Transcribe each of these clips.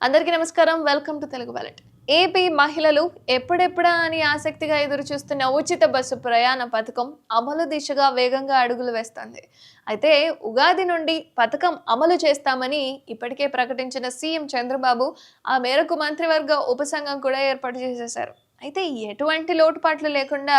అందరికీ నమస్కారం. Welcome to Telugu wallet AP మహిళలు ఎప్పుడెప్పుడా అని ఆసక్తిగా ఎదురు చూస్తున్న ఉచిత బస్సు ప్రయాణ పథకం అమలు దిశగా వేగంగా అడుగులు వేస్తోంది. అయితే ఉగాది నుండి పథకం అమలు చేస్తామని ఇప్పటికే ప్రకటించిన సీఎం చంద్రబాబు ఆ మేరకు మంత్రివర్గ ఉపసంఘం కూడా ఏర్పాటు చేసేశారు. అయితే ఎటువంటి లోటుపాట్లు లేకుండా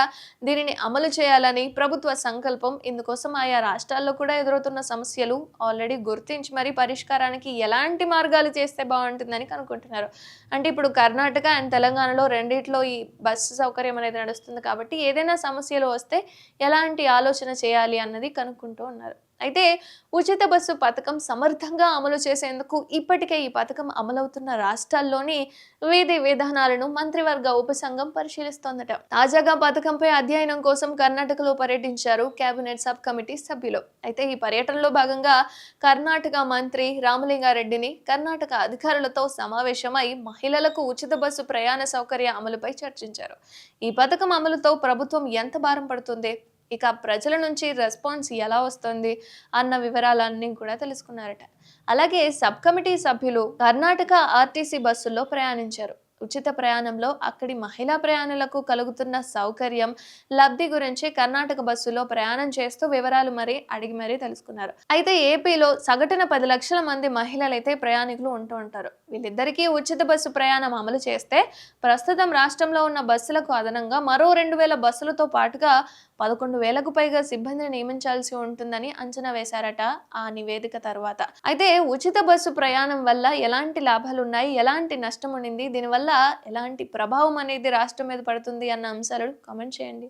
దీనిని అమలు చేయాలని ప్రభుత్వ సంకల్పం. ఇందుకోసం ఆయా రాష్ట్రాల్లో కూడా ఎదురవుతున్న సమస్యలు ఆల్రెడీ గుర్తించి మరీ పరిష్కారానికి ఎలాంటి మార్గాలు చేస్తే బాగుంటుందని కనుక్కుంటున్నారు. అంటే ఇప్పుడు కర్ణాటక అండ్ తెలంగాణలో రెండిట్లో ఈ బస్సు సౌకర్యం అనేది నడుస్తుంది కాబట్టి ఏదైనా సమస్యలు వస్తే ఎలాంటి ఆలోచన చేయాలి అన్నది కనుక్కుంటూ ఉన్నారు. అయితే ఉచిత బస్సు పథకం సమర్థంగా అమలు చేసేందుకు ఇప్పటికే ఈ పథకం అమలవుతున్న రాష్ట్రాల్లోని విధి విధానాలను మంత్రివర్గ ఉపసంఘం పరిశీలిస్తోందట. తాజాగా పథకంపై అధ్యయనం కోసం కర్ణాటకలో పర్యటించారు కేబినెట్ సబ్ కమిటీ సభ్యులు. అయితే ఈ పర్యటనలో భాగంగా కర్ణాటక మంత్రి రామలింగారెడ్డిని కర్ణాటక అధికారులతో సమావేశమై మహిళలకు ఉచిత బస్సు ప్రయాణ సౌకర్య అమలుపై చర్చించారు. ఈ పథకం అమలుతో ప్రభుత్వం ఎంత భారం పడుతుంది? ఇక ప్రజల నుంచి రెస్పాన్స్ ఎలా వస్తుంది అన్న వివరాలన్నీ కూడా తెలుసుకున్నారట. అలాగే సబ్ కమిటీ సభ్యులు కర్ణాటక ఆర్టీసీ బస్సుల్లో ప్రయాణించారు. ఉచిత ప్రయాణంలో అక్కడి మహిళా ప్రయాణులకు కలుగుతున్న సౌకర్యం లబ్ధి గురించి కర్ణాటక బస్సులో ప్రయాణం చేస్తూ వివరాలు మరి అడిగి మరీ తెలుసుకున్నారు. అయితే ఏపీలో సగటున పది లక్షల మంది మహిళలైతే ప్రయాణికులు ఉంటూ ఉంటారు. వీళ్ళిద్దరికీ ఉచిత బస్సు ప్రయాణం అమలు చేస్తే ప్రస్తుతం రాష్ట్రంలో ఉన్న బస్సులకు అదనంగా మరో రెండు వేల బస్సులతో పాటుగా పదకొండు వేలకు పైగా సిబ్బందిని నియమించాల్సి ఉంటుందని అంచనా వేశారట ఆ నివేదిక తర్వాత. అయితే ఉచిత బస్సు ప్రయాణం వల్ల ఎలాంటి లాభాలు ఉన్నాయి ఎలాంటి నష్టం ఉండింది దీనివల్ల ఎలాంటి ప్రభావం అనేది రాష్ట్రం మీద పడుతుంది అన్న అంశాలను కామెంట్ చేయండి.